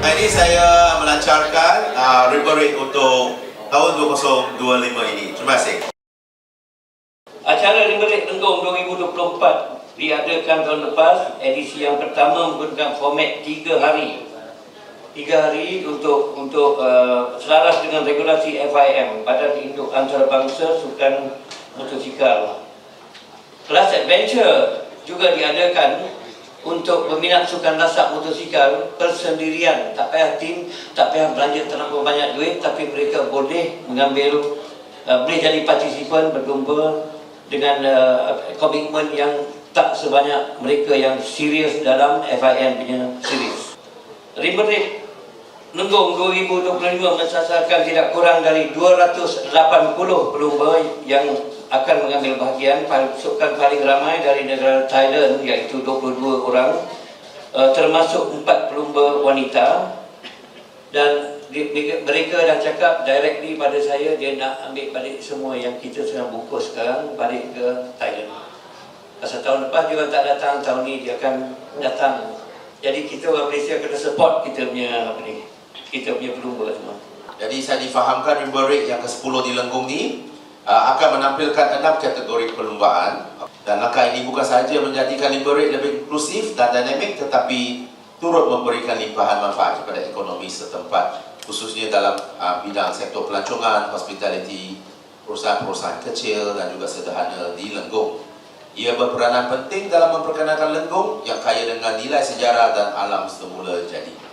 Hari ini saya melancarkan uh, river rate untuk tahun 2025 ini. Terima kasih. Acara Limberik Lenggong 2024 diadakan tahun lepas, edisi yang pertama menggunakan format 3 hari. 3 hari untuk untuk uh, selaras dengan regulasi FIM, Badan Induk Antarabangsa Sukan Motosikal. Kelas adventure juga diadakan untuk peminat sukan lasak motosikal persendirian, tak payah tim, tak payah belanja terlalu banyak duit tapi mereka boleh mengambil uh, boleh jadi partisipan berjumpa dengan uh, komitmen yang tak sebanyak mereka yang serius dalam FIM punya series. Riberik Lenggong 2025 mensasarkan tidak kurang dari 280 pelumba yang akan mengambil bahagian pasukan paling ramai dari negara Thailand iaitu 22 orang uh, termasuk 4 pelumba wanita dan mereka dah cakap directly pada saya dia nak ambil balik semua yang kita sedang bungkus sekarang balik ke Thailand. Pasal tahun lepas dia tak datang, tahun ni dia akan datang. Jadi kita orang Malaysia kena support kita punya apa ni, kita punya pelumba semua. Jadi saya difahamkan river rate yang ke-10 di Lenggong ni akan menampilkan enam kategori perlumbaan dan langkah ini bukan sahaja menjadikan river rate lebih inklusif dan dinamik tetapi turut memberikan limpahan manfaat kepada ekonomi setempat khususnya dalam uh, bidang sektor pelancongan, hospitality, perusahaan-perusahaan kecil dan juga sederhana di Lenggong. Ia berperanan penting dalam memperkenalkan Lenggong yang kaya dengan nilai sejarah dan alam semula jadi.